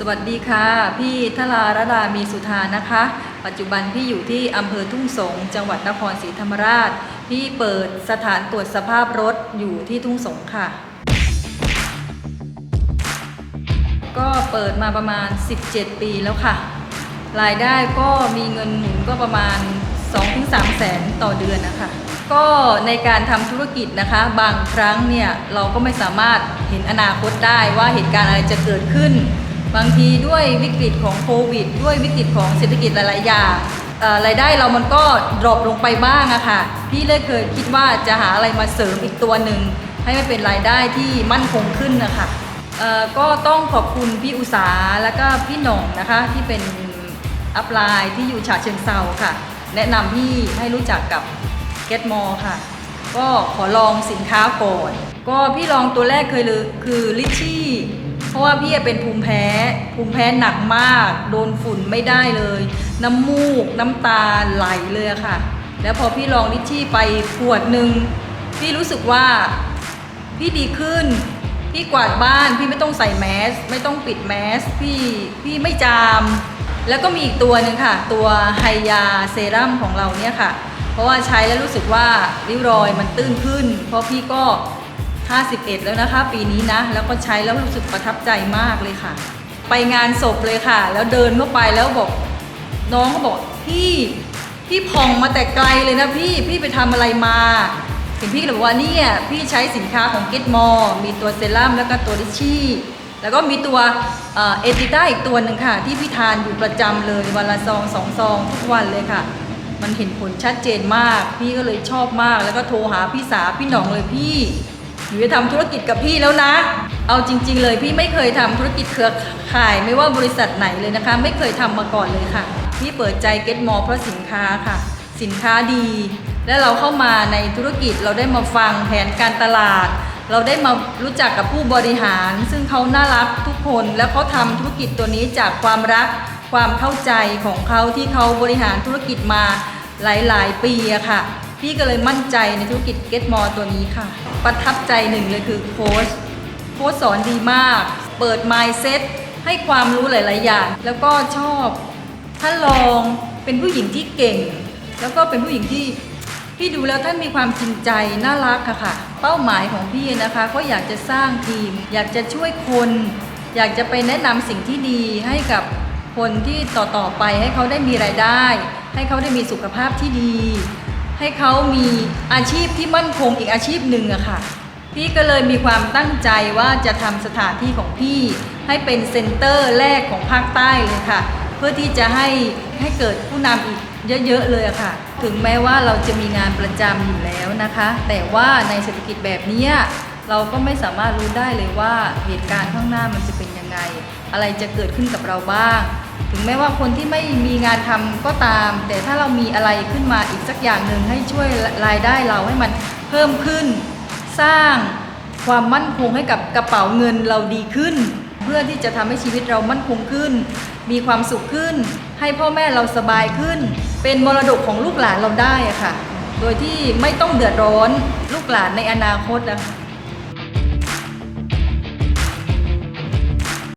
สวัสดีค่ะ พี่ทลารดามีสุธานะคะ ปัจจุบันพี่อยู่ที่อำเภอทุ่งสง จังหวัดนครศรีธรรมราช พี่เปิดสถานตรวจสภาพรถอยู่ที่ทุ่งสงค่ะ ก็เปิดมาประมาณ 17 ปีแล้วค่ะ รายได้ก็มีเงินหมุนก็ประมาณ 2-3 แสนต่อเดือนนะคะ ก็ในการทำธุรกิจนะคะ บางครั้งเนี่ยเราก็ไม่สามารถเห็นอนาคตได้ว่าเหตุการณ์อะไรจะเกิดขึ้น บางทีด้วยวิกฤตของโควิด ด้วยวิกฤตของเศรษฐกิจหลาย ๆ อย่างรายได้เรามันก็ดรอปลงไปบ้างอะค่ะ พี่เลยเคยคิดว่าจะหาอะไรมาเสริมอีกตัวหนึ่งให้มันเป็นรายได้ที่มั่นคงขึ้นนะคะเอ่อก็ต้องขอบคุณพี่อุสาแล้วก็พี่หน่งนะคะที่เป็นอัพไลน์ที่อยู่ฉะเชิงเซาค่ะ แนะนำพี่ให้รู้จักกับ Get More ค่ะ ก็ขอลองสินค้าก่อน ก็พี่ลองตัวแรกเคยเลยคือลิชชี่ ราะว่าพี่เป็นภูมิแพ้ ภูมิแพ้หนักมาก โดนฝุ่นไม่ได้เลย น้ำมูกน้ำตาไหลเลยค่ะ แล้วพอพี่ลองลิชชี่ไปขวดหนึ่งพี่รู้สึกว่าพี่ดีขึ้น พี่กวาดบ้านพี่ไม่ต้องใส่แมส ไม่ต้องปิดแมส พี่พี่ไม่จาม แล้วก็มีอีกตัวหนึ่งค่ะ ตัวไฮยาเซรั่มของเราเนี่ยค่ะ เพราะว่าใช้แล้วรู้สึกว่าริ้วรอยมันตื้นขึ้น เพราะพี่ก็ 51 แล้วนะคะ ปีนี้นะ แล้วก็ใช้แล้วรู้สึกประทับใจมากเลยค่ะ ไปงานศพเลยค่ะ แล้วเดินเข้าไปแล้วบอก น้องก็บอกพี่พี่พองมาแต่ไกลเลยนะพี่พี่ไปทำอะไรมาถึงพี่ก็เลยบอกว่าเนี่ยพี่ใช้สินค้าของ Get More มีตัวเซรั่มแล้วก็ตัวดิชี่แล้วก็มีตัวเอติต้าอีกตัวหนึ่งค่ะ ที่พี่ทานอยู่ประจำเลยวันละซองสองซองทุกวันเลยค่ะ มันเห็นผลชัดเจนมาก พี่ก็เลยชอบมากแล้วก็โทรหาพี่สาพี่หน่องเลยพี่ หนูจะทำธุรกิจกับพี่แล้วนะ เอาจริง ๆ เลยพี่ไม่เคยทำธุรกิจเครือข่ายไม่ว่าบริษัทไหนเลยนะคะ ไม่เคยทำมาก่อนเลยค่ะ พี่เปิดใจเก็ตมอเพราะสินค้าค่ะ สินค้าดี และเราเข้ามาในธุรกิจเราได้มาฟังแผนการตลาด เราได้มารู้จักกับผู้บริหาร ซึ่งเขาน่ารักทุกคน และเขาทำธุรกิจตัวนี้จากความรัก ความเข้าใจของเขาที่เขาบริหารธุรกิจมาหลาย ๆ ปีอะค่ะ พี่ก็เลยมั่นใจในธุรกิจ Get More ตัวนี้ค่ะ ประทับใจหนึ่งเลยคือโค้ชโค้ชสอนดีมาก เปิด mindset ให้ความรู้หลาย ๆ อย่าง แล้วก็ชอบท่านลองเป็นผู้หญิงที่เก่ง แล้วก็เป็นผู้หญิงที่พี่ดูแล้วท่านมีความจริงใจน่ารักค่ะค่ะ เป้าหมายของพี่นะคะ ก็อยากจะสร้างทีม อยากจะช่วยคน อยากจะไปแนะนำสิ่งที่ดีให้กับคนที่ต่อ ๆ ไปให้เขาได้มีรายได้ ให้เขาได้มีสุขภาพที่ดี ให้เขามีอาชีพที่มั่นคงอีกอาชีพหนึ่งอะค่ะ พี่ก็เลยมีความตั้งใจว่าจะทำสถานที่ของพี่ให้เป็นเซ็นเตอร์แรกของภาคใต้เลยค่ะ เพื่อที่จะให้ให้เกิดผู้นำอีกเยอะๆเลยอะค่ะ ถึงแม้ว่าเราจะมีงานประจำอยู่แล้วนะคะ แต่ว่าในเศรษฐกิจแบบนี้เราก็ไม่สามารถรู้ได้เลยว่าเหตุการณ์ข้างหน้ามันจะเป็นยังไง อะไรจะเกิดขึ้นกับเราบ้าง ถึงแม้ว่าคนที่ไม่มีงานทำก็ตาม แต่ถ้าเรามีอะไรขึ้นมาอีกสักอย่างหนึ่งให้ช่วยรายได้เราให้มันเพิ่มขึ้น สร้างความมั่นคงให้กับกระเป๋าเงินเราดีขึ้น เพื่อที่จะทำให้ชีวิตเรามั่นคงขึ้น มีความสุขขึ้น ให้พ่อแม่เราสบายขึ้น เป็นมรดกของลูกหลานเราได้ค่ะ โดยที่ไม่ต้องเดือดร้อนลูกหลานในอนาคตนะคะ